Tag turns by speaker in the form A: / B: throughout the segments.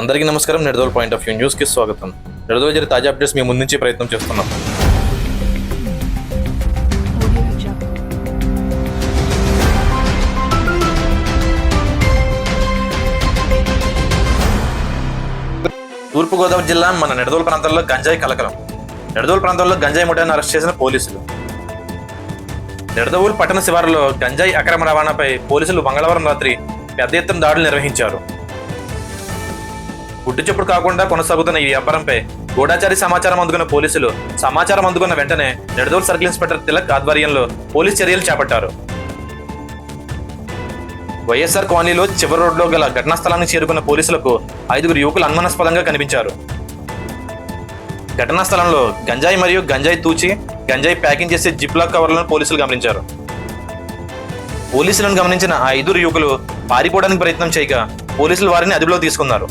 A: అందరికీ నమస్కారం. Nidadavole point of view న్యూస్కి స్వాగతం. నిడదోల్ జరిగే తాజా అప్డేట్స్ మీ ముందుంచి ప్రయత్నం చేస్తున్నాం. తూర్పుగోదావరి జిల్లా మన నిడదోల్ ప్రాంతంలో గంజాయి కలకలం. నిడదోల్ ప్రాంతంలో గంజాయి ముఠాన్ని అరెస్ట్ చేసిన పోలీసులు. నిడదవోలు పట్టణ శివారులో గంజాయి అక్రమ రవాణాపై పోలీసులు మంగళవారం రాత్రి పెద్ద ఎత్తున దాడులు నిర్వహించారు. గుట్టు చెప్పుడు కాకుండా కొనసాగుతున్న ఈ వ్యాపారంపై గూఢాచారి సమాచారం అందుకున్న పోలీసులు సమాచారం అందుకున్న వెంటనే నిడదోల్ సర్కిల్ ఇన్స్పెక్టర్ తిలక్ ఆధ్వర్యంలో పోలీస్ చర్యలు చేపట్టారు. వైఎస్ఆర్ కాలనీలో చివరి రోడ్లో గల ఘటనా స్థలానికి చేరుకున్న పోలీసులకు ఐదుగురు యువకులు అనుమానాస్పదంగా కనిపించారు. ఘటనా స్థలంలో గంజాయి మరియు గంజాయి తూచి గంజాయి ప్యాకింగ్ చేసే జిప్లా కవర్లను పోలీసులు గమనించారు. పోలీసులను గమనించిన ఆ ఐదుగురు యువకులు పారిపోవడానికి ప్రయత్నం చేయగా పోలీసులు వారిని అదుపులో తీసుకున్నారు.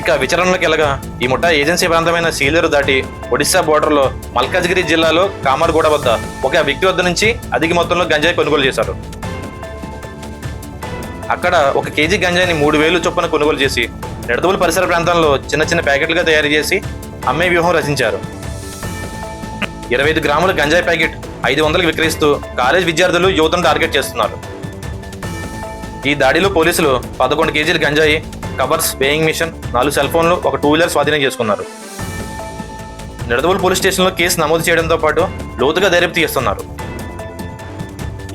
A: ఇక విచారణలోకి వెళ్ళగా ఈ ముఠా ఏజెన్సీ ప్రాంతమైన సీలేరు దాటి ఒడిశా బోర్డర్లో మల్కాజ్గిరి జిల్లాలో కామర్గూడ వద్ద ఒక వ్యక్తి వద్ద నుంచి అధిక మొత్తంలో గంజాయి కొనుగోలు చేశారు. అక్కడ ఒక కేజీ గంజాయిని మూడు వేలు చొప్పున కొనుగోలు చేసి నిడదవుల పరిసర ప్రాంతాల్లో చిన్న చిన్న ప్యాకెట్లుగా తయారు చేసి అమ్మే వ్యూహం రచించారు. ఇరవై ఐదు గ్రాముల గంజాయి ప్యాకెట్ ఐదు వందలకు విక్రయిస్తూ కాలేజ్ విద్యార్థులు యువతను టార్గెట్ చేస్తున్నారు. ఈ దాడిలో పోలీసులు పదకొండు కేజీల గంజాయి కవర్స్ వేయింగ్ మిషన్ నాలుగు సెల్ ఫోన్లు ఒక టూ వీలర్ స్వాధీనం చేసుకున్నారు. నిడదవోలు పోలీస్ స్టేషన్లో కేసు నమోదు చేయడంతో పాటు లోతుగా దర్యాప్తు చేస్తున్నారు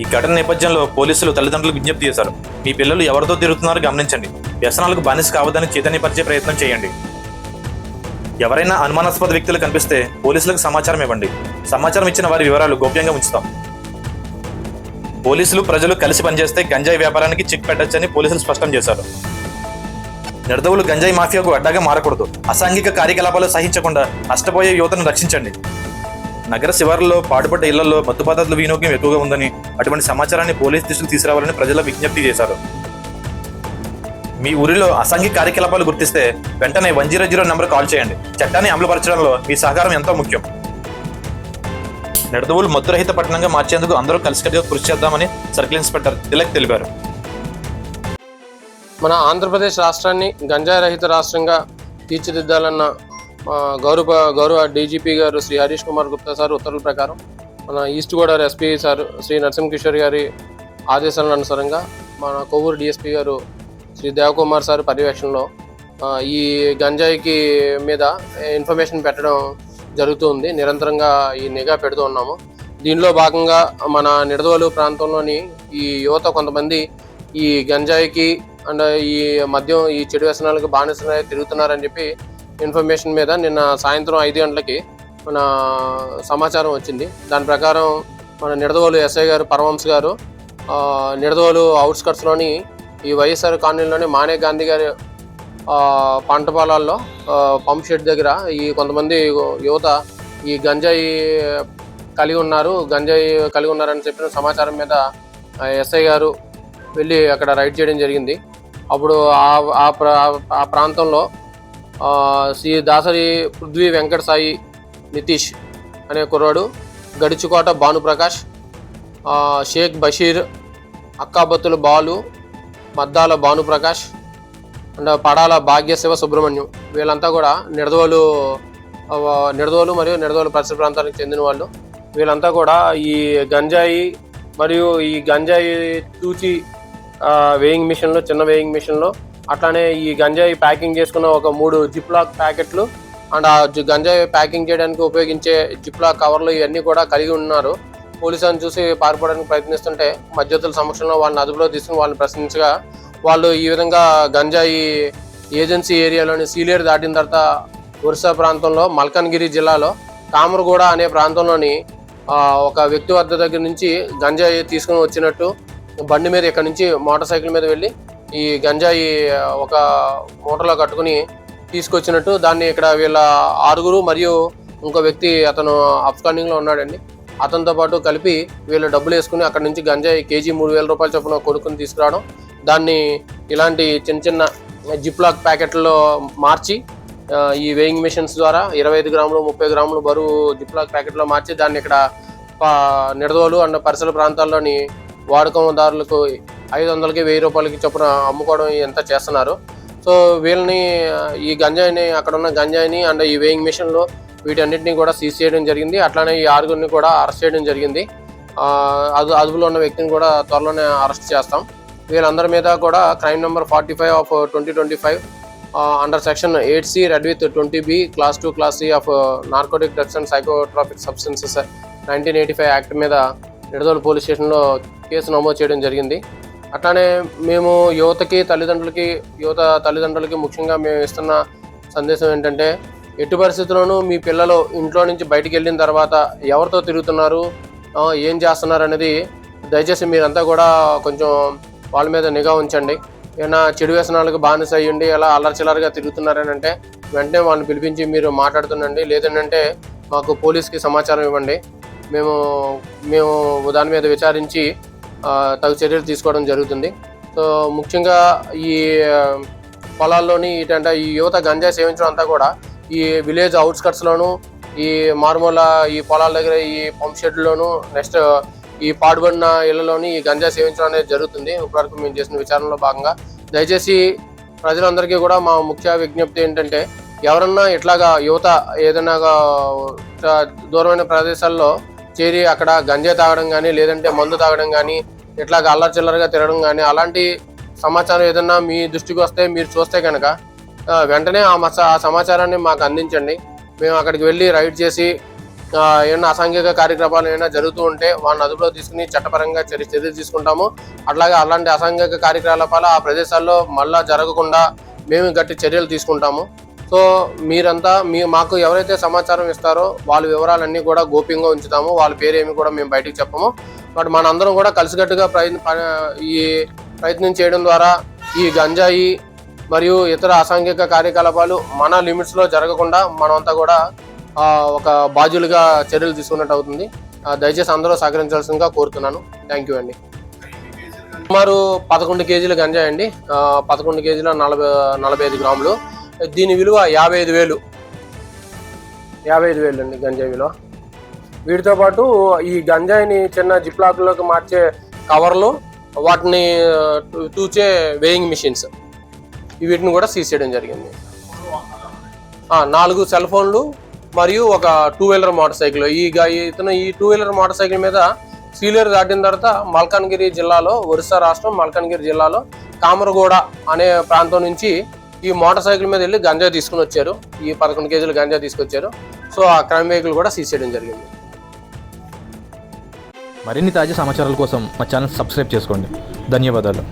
A: ఈ ఘటన నేపథ్యంలో పోలీసులు తల్లిదండ్రులకు విజ్ఞప్తి చేశారు. మీ పిల్లలు ఎవరితో తిరుగుతున్నారో గమనించండి. వ్యసనాలకు బానిస కావద్దని చైతన్యపరిచే ప్రయత్నం చేయండి. ఎవరైనా అనుమానాస్పద వ్యక్తులు కనిపిస్తే పోలీసులకు సమాచారం ఇవ్వండి. సమాచారం ఇచ్చిన వారి వివరాలు గోప్యంగా ఉంచుతాం. పోలీసులు ప్రజలు కలిసి పనిచేస్తే గంజాయి వ్యాపారానికి చిక్ పెట్టొచ్చని పోలీసులు స్పష్టం చేశారు. నిర్దవులు గంజాయి మాఫియాకు అడ్డాగా మారకూడదు. అసాంఘిక కార్యకలాపాలు సహించకుండా నష్టపోయే యువతను రక్షించండి. నగర శివారులో పాడుపడ్డ ఇళ్ళలో మత్తు పదార్థాల వినియోగం ఎక్కువగా ఉందని అటువంటి సమాచారాన్ని పోలీస్ దృష్టికి తీసుకురావాలని ప్రజల విజ్ఞప్తి చేశారు. మీ ఊరిలో అసాంఘిక కార్యకలాపాలు గుర్తిస్తే వెంటనే one zero zero number call చేయండి. చట్టాన్ని అమలుపరచడంలో మీ సహకారం ఎంతో ముఖ్యం. నిడదవులు మత్తురహిత పట్టణంగా మార్చేందుకు అందరూ కలిసికట్టుగా కృషి చేద్దామని సర్కిల్ ఇన్స్పెక్టర్ తిలక్ తెలిపారు.
B: మన ఆంధ్రప్రదేశ్ రాష్ట్రాన్ని గంజాయి రహిత రాష్ట్రంగా తీర్చిదిద్దాలన్న గౌరవ గౌరవ డీజీపీ గారు శ్రీ హరీష్ కుమార్ గుప్తా సార్ ఉత్తర్వుల ప్రకారం మన east Godavari SP sir Shri Narasimhakishore గారి ఆదేశాలను అనుసారంగా మన కొవ్వూరు డిఎస్పీ గారు శ్రీ దేవకుమార్ సార్ పర్యవేక్షణలో ఈ గంజాయికి మీద ఇన్ఫర్మేషన్ పెట్టడం జరుగుతుంది. నిరంతరంగా ఈ నిఘా పెడుతూ ఉన్నాము. దీనిలో భాగంగా మన నిడదవోలు ప్రాంతంలోని ఈ యువత కొంతమంది ఈ గంజాయికి అండ్ ఈ మద్యం ఈ చెడు వ్యసనాలకు బానిసలై తిరుగుతున్నారని చెప్పి ఇన్ఫర్మేషన్ మీద నిన్న సాయంత్రం ఐదు గంటలకి మన సమాచారం వచ్చింది. దాని ప్రకారం మన నిడదవోలు ఎస్ఐ గారు పరవంశ్ గారు నిడదవోలు అవుట్స్కట్స్లోని ఈ వైఎస్ఆర్ కాలనీలోని మానే గాంధీ గారి పంట పొలాల్లో పంప్ షెడ్ దగ్గర ఈ కొంతమంది యువత ఈ గంజాయి కలిగి ఉన్నారు గంజాయి కలిగి ఉన్నారని చెప్పిన సమాచారం మీద ఆ, ఎస్ఐ గారు వెళ్ళి అక్కడ రైడ్ చేయడం జరిగింది. అప్పుడు ఆ ఆ ప్రా ఆ ప్రాంతంలో శ్రీ దాసరి పృథ్వీ వెంకట సాయి నితీష్ అనే కుర్రాడు గడిచికోట భానుప్రకాష్ షేక్ బషీర్ అక్కాబత్తుల బాలు మద్దాల భానుప్రకాష్ అండ్ పడాల భాగ్యశివ సుబ్రహ్మణ్యం వీళ్ళంతా కూడా నిడదవోలు నిడదోలు నిడదవోలు మరియు నిడదవోలు పరిసర ప్రాంతానికి చెందిన వాళ్ళు. వీళ్ళంతా కూడా ఈ గంజాయి మరియు ఈ గంజాయి తూచి వేయింగ్ మిషన్లో చిన్న వేయింగ్ మిషన్లో అట్లానే ఈ గంజాయి ప్యాకింగ్ చేసుకున్న ఒక మూడు జిప్లాక్ ప్యాకెట్లు అండ్ ఆ జి- గంజాయి ప్యాకింగ్ చేయడానికి ఉపయోగించే జిప్లాక్ కవర్లు ఇవన్నీ కూడా కలిగి ఉన్నారు. పోలీసులను చూసి పారిపోవడానికి ప్రయత్నిస్తుంటే మధ్యతుల సమక్షంలో వాళ్ళని అదుపులో తీసుకుని వాళ్ళని ప్రశ్నించగా వాళ్ళు ఈ విధంగా గంజాయి ఏజెన్సీ ఏరియాలోని సీలేరు దాటిన తర్వాత ఒరిస్సా ప్రాంతంలో మల్కన్గిరి జిల్లాలో కామరగూడ అనే ప్రాంతంలోని ఒక వ్యక్తి వద్ద దగ్గర నుంచి గంజాయి తీసుకుని వచ్చినట్టు బండి మీద ఇక్కడ నుంచి మోటార్ సైకిల్ మీద వెళ్ళి ఈ గంజాయి ఒక మూటలో కట్టుకుని తీసుకొచ్చినట్టు దాన్ని ఇక్కడ వీళ్ళ ఆరుగురు మరియు ఇంకో వ్యక్తి అతను అప్స్కాండింగ్లో ఉన్నాడండి. అతనితో పాటు కలిపి వీళ్ళు డబ్బులు వేసుకుని అక్కడ నుంచి గంజాయి కేజీ మూడు వేల రూపాయల చొప్పున కొడుకుని తీసుకురావడం దాన్ని ఇలాంటి చిన్న చిన్న జిప్లాక్ ప్యాకెట్లో మార్చి ఈ వేయింగ్ మిషన్స్ ద్వారా ఇరవై ఐదు గ్రాములు ముప్పై గ్రాములు బరువు జిప్లాక్ ప్యాకెట్లో మార్చి దాన్ని ఇక్కడ నిడదోలు అన్న అండ్ పరిసర ప్రాంతాల్లోని వాడకందారులకు ఐదు వందలకి వెయ్యి రూపాయలకి చొప్పున అమ్ముకోవడం ఎంత చేస్తున్నారు. సో వీళ్ళని ఈ గంజాయిని అక్కడ ఉన్న గంజాయిని అండ్ ఈ వేయింగ్ మిషన్లు వీటన్నిటిని కూడా సీజ్ చేయడం జరిగింది. అట్లానే ఈ ఆరుగురిని కూడా అరెస్ట్ చేయడం జరిగింది. అదు అదుపులో ఉన్న వ్యక్తిని కూడా త్వరలోనే అరెస్ట్ చేస్తాం. వీళ్ళందరి మీద కూడా crime number forty five of twenty twenty five under section eight C read with twenty B clause two clause C of narcotic drugs and psychotropic substances nineteen eighty five act మీద Nidadavolu police స్టేషన్లో case నమోదు చేయడం జరిగింది. అట్లానే మేము యువతకి తల్లిదండ్రులకి యువత తల్లిదండ్రులకి ముఖ్యంగా మేము ఇస్తున్న సందేశం ఏంటంటే ఎట్టి పరిస్థితుల్లోనూ మీ పిల్లలు ఇంట్లో నుంచి బయటికి వెళ్ళిన తర్వాత ఎవరితో తిరుగుతున్నారు ఏం చేస్తున్నారు అనేది దయచేసి మీరంతా కూడా కొంచెం వాళ్ళ మీద నిఘా ఉంచండి. ఏమైనా చెడు వ్యసనాలకు బానిస అయ్యండి ఎలా అల్లరిచిల్లరగా తిరుగుతున్నారని అంటే వెంటనే వాళ్ళని పిలిపించి మీరు మాట్లాడుతుండండి. లేదంటే మాకు పోలీస్కి సమాచారం ఇవ్వండి. మేము మేము దాని మీద విచారించి తగు చర్యలు తీసుకోవడం జరుగుతుంది. సో ముఖ్యంగా ఈ పొలాల్లోని ఏంటంటే ఈ యువత గంజాయి సేవించడం అంతా కూడా ఈ విలేజ్ అవుట్స్కట్స్లోను ఈ మారుమూల ఈ పొలాల దగ్గర ఈ పంప్ షెడ్లోను నెక్స్ట్ ఈ పాడుబడిన ఇళ్ళలోని ఈ గంజా సేవించడం అనేది జరుగుతుంది. ఇప్పటివరకు మేము చేసిన విచారణలో భాగంగా. దయచేసి ప్రజలందరికీ కూడా మా ముఖ్య విజ్ఞప్తి ఏంటంటే ఎవరన్నా ఇట్లాగా యువత ఏదైనా దూరమైన ప్రదేశాల్లో చేరి అక్కడ గంజాయి తాగడం కానీ లేదంటే మందు తాగడం కానీ ఇట్లాగా అల్లరి చిల్లరగా తిరగడం కానీ అలాంటి సమాచారం ఏదన్నా మీ దృష్టికి వస్తే మీరు చూస్తే కనుక వెంటనే ఆ మస ఆ సమాచారాన్ని మాకు అందించండి. మేము అక్కడికి వెళ్ళి రైడ్ చేసి ఏమైనా అసాంఘిక కార్యక్రమాలు ఏమైనా జరుగుతూ ఉంటే వాళ్ళని అదుపులో తీసుకుని చట్టపరంగా చర్య చర్యలు తీసుకుంటాము. అట్లాగే అలాంటి అసాంఘిక కార్యకలాపాలు ఆ ప్రదేశాల్లో మళ్ళా జరగకుండా మేము గట్టి చర్యలు తీసుకుంటాము. సో మీరంతా మీ మాకు ఎవరైతే సమాచారం ఇస్తారో వాళ్ళ వివరాలన్నీ కూడా గోప్యంగా ఉంచుతాము. వాళ్ళ పేరు ఏమి కూడా మేము బయటకు చెప్పము. బట్ మనందరం కూడా కలిసికట్టుగా ప్రయత్న ఈ ప్రయత్నం చేయడం ద్వారా ఈ గంజాయి మరియు ఇతర అసాంఘిక కార్యకలాపాలు మన లిమిట్స్లో జరగకుండా మనమంతా కూడా ఒక బాధ్యులుగా చర్యలు తీసుకున్నట్టు అవుతుంది. దయచేసి అందరూ సహకరించాల్సిందిగా కోరుతున్నాను. థ్యాంక్ యూ అండి. సుమారు పదకొండు కేజీల గంజాయి అండి. పదకొండు కేజీల నలభై నలభై ఐదు గ్రాములు. దీని విలువ యాభై ఐదు వేలు. యాభై ఐదు వేలు అండి గంజాయి విలువ. వీటితో పాటు ఈ గంజాయిని చిన్న జిప్లాక్లోకి మార్చే కవర్లు వాటిని తూచే వేయింగ్ మిషన్స్. వీటిని కూడా సీజ్ చేయడం జరిగింది. నాలుగు సెల్ ఫోన్లు మరియు ఒక టూ వీలర్ మోటార్ సైకిల్. ఈ ఇతను ఈ టూ వీలర్ మోటార్ సైకిల్ మీద సీలేరు దాటిన తర్వాత మల్కాన్గిరి జిల్లాలో ఒరిస్సా రాష్ట్రం మల్కాన్గిరి జిల్లాలో కామరగూడ అనే ప్రాంతం నుంచి ఈ మోటార్ సైకిల్ మీద వెళ్ళి గంజా తీసుకుని వచ్చారు. ఈ పదకొండు కేజీలు గంజా తీసుకొచ్చారు. సో ఆ క్రైమ్ వెహికల్ కూడా సీజ్ చేయడం జరిగింది.
C: మరిన్ని తాజా సమాచారాల కోసం మా ఛానల్ సబ్స్క్రైబ్ చేసుకోండి. ధన్యవాదాలు.